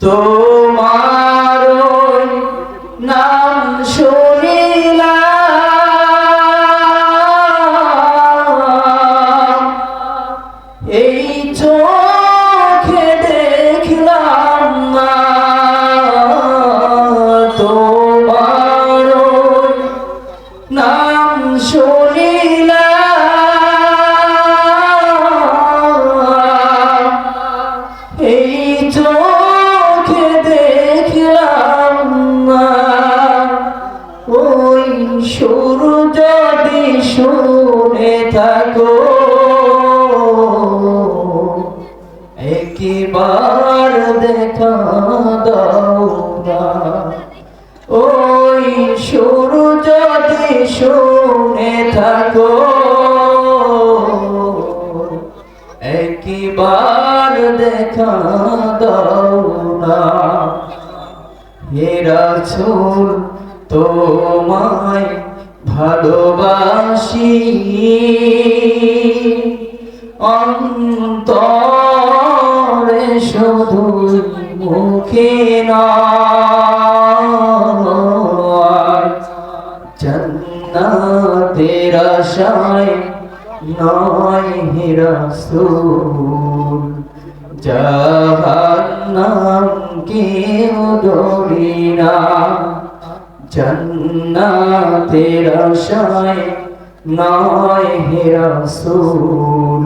Tô সুর যদি শুনে থাকো, একবার দেখা দাও ওই সুর যদি শুনে থাকো, একবার দেখা দাও না। হেরাছুল তোমায় ভালোবাসি। অন্তরে শুধু মুখে জন্নাতের আশায় নয় হিরাসুল জাহান্নাম কেউ ডরি না জন্নাতের আশায় নয় হিরাসুল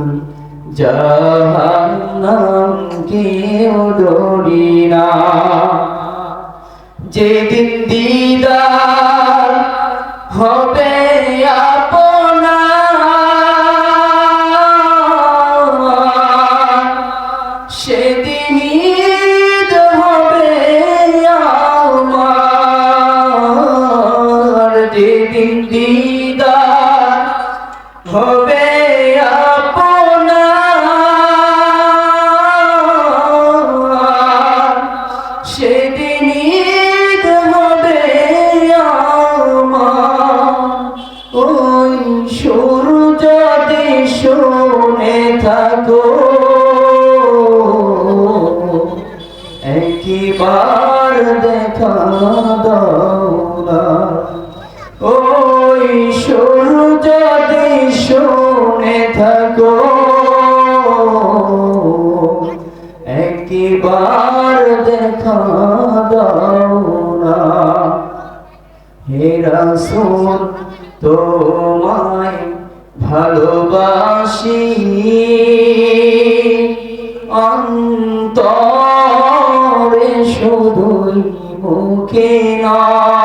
জাহান্নাম কেউ দৌড়ি না। যেদিন দিদার হবে সেদিন ঈদ হবে ওই সুর যদি শুনে থাকো একবার দেখা দাও ওই সুর শুনে থাকো। একবার দেখা দাও না। হে রাসূল তোমায় ভালোবাসি। অন্তরে শুধুই মুখে নয়।